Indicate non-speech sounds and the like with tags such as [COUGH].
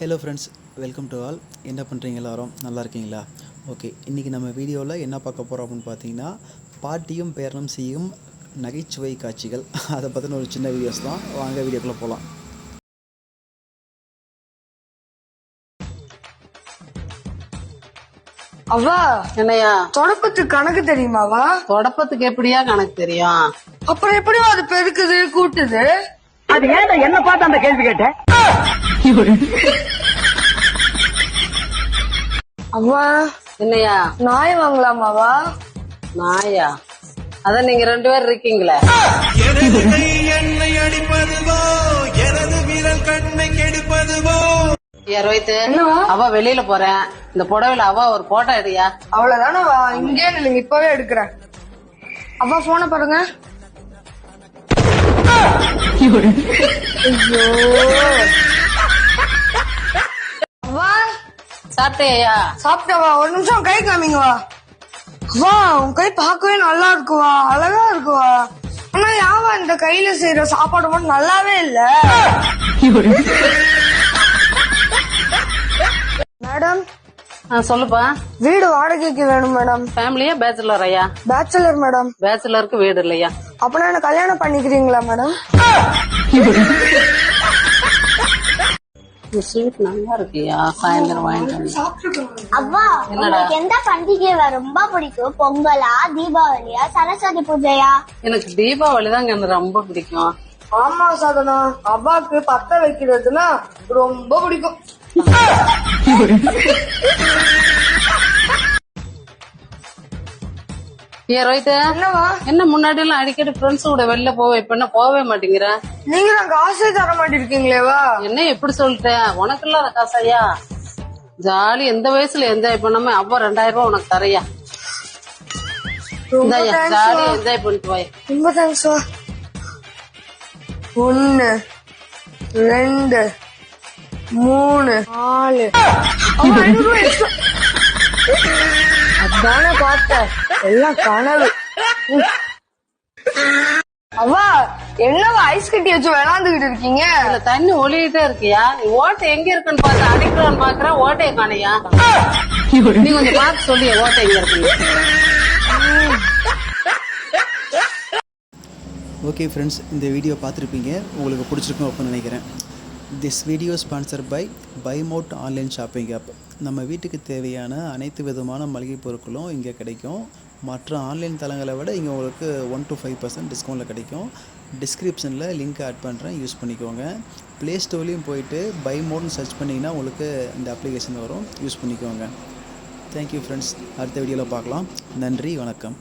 Hello friends welcome to all என்ன பண்ணுறீங்க எல்லாரும்? நல்லா இருக்கீங்களா? ஓகே இன்றைக்கி நம்ம வீடியோவில் என்ன பார்க்க போகிறோம் அப்படின்னு பார்த்தீங்கன்னா பாட்டியும் பேரனும் செய்யும் நகைச்சுவை காட்சிகள். அதை பற்றின ஒரு சின்ன வீடியோஸ் தான். வாங்க வீடியோக்குள்ளே போகலாம் அவா என்னையா? தொடப்பத்துக்கு கணக்கு தெரியுமாவா தொடப்பத்துக்கு எப்படியா கணக்கு தெரியும்? அப்புறம் எப்படி அது பெருக்குது கூட்டுது? அது ஏன்டா என்ன பார்த்து அந்த கேள்வி கேட்ட? அவ்வா என்னையா? நாய் வாங்கலாமாவா? நாயா? அதான் நீங்க ரெண்டு பேர் இருக்கீங்களே. என்னை அடிப்பதுவோ எனது விரல் கண்ணை கெடுப்பதுவோ ரோஹித்? அவ வெளியில போறேன். இந்த புடவைல அவ ஒரு போட்டோ எடுயா? அவ்வளவுதானே வா இங்கே நில்லுங்க இப்பவே எடுக்கிறேன். அவ்வா போன பாருங்க. ஐயோ அவ்வா சாப்பிட்டேயா சாப்பிட்டவா? ஒரு நிமிஷம் கை காமிங்க வா வா உன் கை பார்க்கவே நல்லா இருக்குவா? அழகா இருக்குவா? ஆனா யாவா இந்த கையில செய்யற சாப்பாடு மட்டும் நல்லாவே இல்ல? மேடம் சொல்லுப்பா. வீடு வாடகைக்கு வேணும் மேடம். ஃபேமிலியா பேச்சுலர் ஐயா? Bachelor madam. பேச்சுலருக்கு வீடு இல்லையா? அப்பனா என்ன கல்யாணம் பண்ணிக்கிறீங்களா மேடம்? ஸ்வீட் நல்லா இருக்குயா சாயந்தரம் வாங்கிட்டு. அவ்வா உங்களுக்கு எந்த பண்டிகை ரொம்ப பிடிக்கும்? பொங்கலா தீபாவளியா சரஸ்வதி பூஜையா? எனக்கு தீபாவளி தாங்க எனக்கு ரொம்ப பிடிக்கும். ஆமா சாதனா. அவ்வாக்கு பத்த வைக்கிறதுனா ரொம்ப பிடிக்கும். [LAUGHS] ஏ ரோஹித் என்னவா என்ன முன்னாடி எல்லாம் அடிக்கடி ஃப்ரெண்ட்ஸ் கூட வெளில போவே இப்ப என்ன போகவே மாட்டேங்கிற? நீங்க தான் காசே தர மாட்டிருக்கீங்களேவா? என்ன எப்படி சொல்லிட்ட? உனக்கு இல்லாத காசையா? ஜாலி எந்த வயசுல என்ஜாய் பண்ணாம அவ்வா ரெண்டாயிரம் ரூபாய் உனக்கு தரையா? இந்தாயா ஜாலி. என்ஜாய் பண்ணிட்டு ரொம்ப தேங்க்ஸ்வா ஒன்னு ரெண்டு மூணு நாலு. [LAUGHS] ஐநூறு ரூபாய். அதானே பார்த்தேன். எல்லாம் கனவு. அவ்வா என்னவா ஐஸ் கட்டி வச்சு விளாண்டுகிட்டு இருக்கீங்க? இதுல தண்ணி ஒளியிட்டே இருக்கியா? நீ ஓட்டை எங்க இருக்குன்னு பார்த்து அடிக்கிறான்னு பாக்குற ஓட்டையை காணையா? நீ கொஞ்சம் பார்த்து சொல்லிய ஓட்டை எங்க இருக்குன்னு. ஓகே ஃப்ரெண்ட்ஸ் இந்த வீடியோ பார்த்துருப்பீங்க. உங்களுக்கு பிடிச்சிருக்கும் அப்படின்னு நினைக்கிறேன். This video sponsor by by mod online shopping app நம்ம வீட்டுக்கு தேவையான அனைத்து விதமான மளிகை பொருட்களும் இங்கே கிடைக்கும். மற்ற ஆன்லைன் தளங்களை விட இங்கே உங்களுக்கு ஒன் டு ஃபைவ் பர்சன்ட் டிஸ்கவுண்ட்டில் கிடைக்கும். டிஸ்கிரிப்ஷனில் லிங்க் ஆட் பண்ணுறேன் யூஸ் பண்ணிக்கோங்க. ப்ளே ஸ்டோர்லேயும் போயிட்டு பை மோட்னு சர்ச் பண்ணிங்கன்னா உங்களுக்கு இந்த அப்ளிகேஷன் வரும். யூஸ் பண்ணிக்கோங்க. தேங்க்யூ ஃப்ரெண்ட்ஸ் அடுத்த வீடியோவில் பார்க்கலாம். நன்றி வணக்கம்.